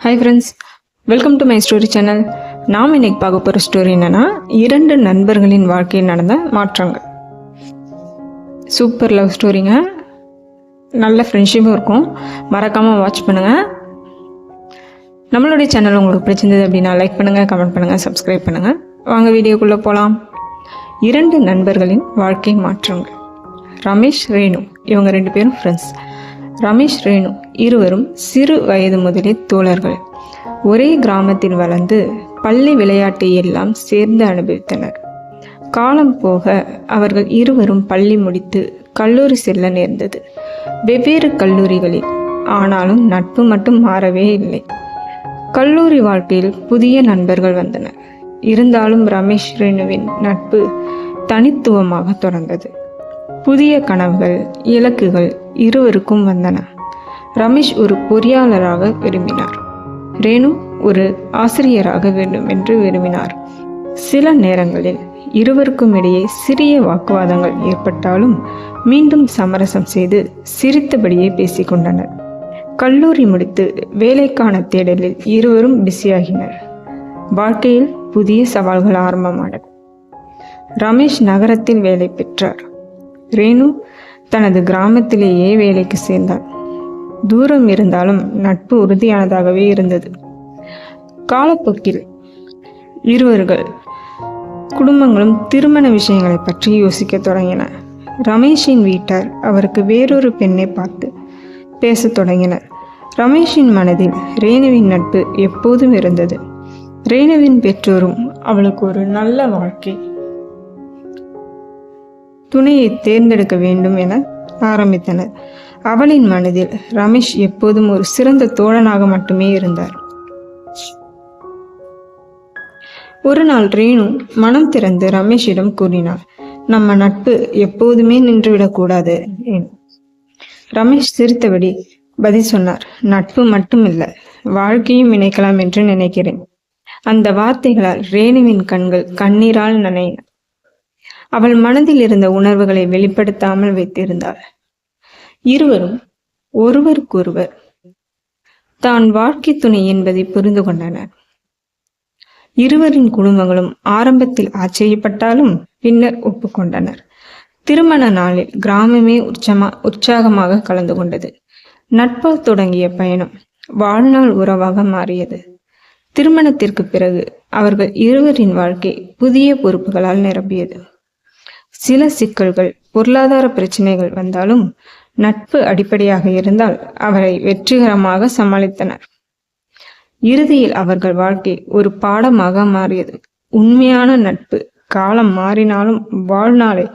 Hi friends welcome to my story channel நாம் இன்னைக்கு பார்க்க போகிற ஸ்டோரி என்னன்னா இரண்டு நண்பர்களின் வாழ்க்கையில் நடந்த மாற்றங்கள். சூப்பர் லவ் ஸ்டோரிங்க நல்ல ஃப்ரெண்ட்ஷிப்பும் இருக்கும். மறக்காமல் வாட்ச் பண்ணுங்கள் நம்மளுடைய சேனல் உங்களுக்கு பிடிச்சிருந்தது அப்படின்னா லைக் பண்ணுங்கள் கமெண்ட் பண்ணுங்கள் சப்ஸ்கிரைப் பண்ணுங்கள் வாங்க வீடியோக்குள்ளே போகலாம் இரண்டு நண்பர்களின் வாழ்க்கை மாற்றங்கள். ரமேஷ் ரேணு இவங்க ரெண்டு பேரும் ஃப்ரெண்ட்ஸ் ரமேஷ் ரேணு இருவரும் சிறு வயது முதலே தோழர்கள். ஒரே கிராமத்தில் வளர்ந்து பள்ளி விளையாட்டை எல்லாம் சேர்ந்து அனுபவித்தனர். காலம் போக அவர்கள் இருவரும் பள்ளி முடித்து கல்லூரி செல்ல நேர்ந்தது. வெவ்வேறு கல்லூரிகளில் ஆனாலும் நட்பு மட்டும் மாறவே இல்லை. கல்லூரி வாழ்க்கையில் புதிய நண்பர்கள் வந்தனர். இருந்தாலும் ரமேஷ் ரேணுவின் நட்பு தனித்துவமாக தொடர்ந்தது. புதிய கனவுகள் இலக்குகள் இருவருக்கும் வந்தன. ரமேஷ் ஒரு பொறியாளராக விரும்பினார். ரேணு ஒரு ஆசிரியராக வேண்டும் என்று விரும்பினார். சில நேரங்களில் இருவருக்கும் இடையே சிறிய வாக்குவாதங்கள் ஏற்பட்டாலும் மீண்டும் சமரசம் செய்து சிரித்தபடியே பேசிக்கொண்டனர் கல்லூரி முடித்து வேலைக்கான தேடலில் இருவரும் பிஸியாகினர். வாழ்க்கையில் புதிய சவால்கள் ஆரம்பமானது. ரமேஷ் நகரத்தில் வேலை பெற்றார். ரேணு தனது கிராமத்திலேயே வேலைக்கு சேர்ந்தார் தூரம் இருந்தாலும் நட்பு உறுதியானதாகவே இருந்தது. காலப்போக்கில் இருவர்கள் குடும்பங்களும் திருமண விஷயங்களை பற்றி யோசிக்க தொடங்கின. ரமேஷின் வீட்டார் அவருக்கு வேறொரு பெண்ணை பார்த்து பேசத் தொடங்கினர். ரமேஷின் மனதில் ரேணுவின் நட்பு எப்போதும் இருந்தது. ரேணுவின் பெற்றோரும் அவளுக்கு ஒரு நல்ல வாழ்க்கை துணையை தேர்ந்தெடுக்க வேண்டும் என ஆரம்பித்தனர். அவளின் மனதில் ரமேஷ் எப்போதும் ஒரு சிறந்த தோழனாக மட்டுமே இருந்தார். ஒரு நாள் ரேணு மனம் திறந்து ரமேஷிடம் கூறினார் நம்ம நட்பு எப்போதுமே நின்றுவிடக்கூடாது ரமேஷ் சிரித்தபடி பதில் சொன்னார் நட்பு மட்டுமில்ல வாழ்க்கையும் இணைக்கலாம் என்று நினைக்கிறேன். அந்த வார்த்தைகளால் ரேணுவின் கண்கள் கண்ணீரால் நனையின அவள் மனதில் இருந்த உணர்வுகளை வெளிப்படுத்தாமல் வைத்திருந்தாள். இருவரும் ஒருவருக்கொருவர் தான் வாழ்க்கை துணை என்பதை புரிந்து கொண்டனர். இருவரின் குடும்பங்களும் ஆரம்பத்தில் ஆச்சரியப்பட்டாலும் பின்னர் ஒப்புக்கொண்டனர். திருமண நாளில் கிராமமே உற்சமா உற்சாகமாக கலந்து கொண்டது. நட்பால் தொடங்கிய பயணம் வாழ்நாள் உறவாக மாறியது. திருமணத்திற்கு பிறகு அவர்கள் இருவரின் வாழ்க்கை புதிய பொறுப்புகளால் நிரம்பியது. சில சிக்கல்கள் பொருளாதார பிரச்சனைகள் வந்தாலும் நட்பு அடிப்படையாக இருந்தால் அவரை வெற்றிகரமாக சமாளித்தனர். இறுதியில் அவர்கள் வாழ்க்கை ஒரு பாடமாக மாறியது. உண்மையான நட்பு காலம் மாறினாலும் வாழ்நாளை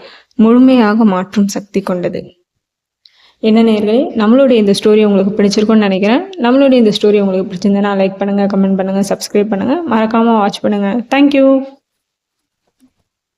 முழுமையாக மாற்றும் சக்தி கொண்டது. என்ன நேர்களே நம்மளுடைய இந்த ஸ்டோரி உங்களுக்கு பிடிச்சிருக்கும்னு நினைக்கிறேன். நம்மளுடைய இந்த ஸ்டோரி உங்களுக்கு பிடிச்சிருந்தேன்னா லைக் பண்ணுங்கள் கமெண்ட் பண்ணுங்கள் சப்ஸ்கிரைப் பண்ணுங்கள் மறக்காமல் வாட்ச் பண்ணுங்கள் தேங்க்யூ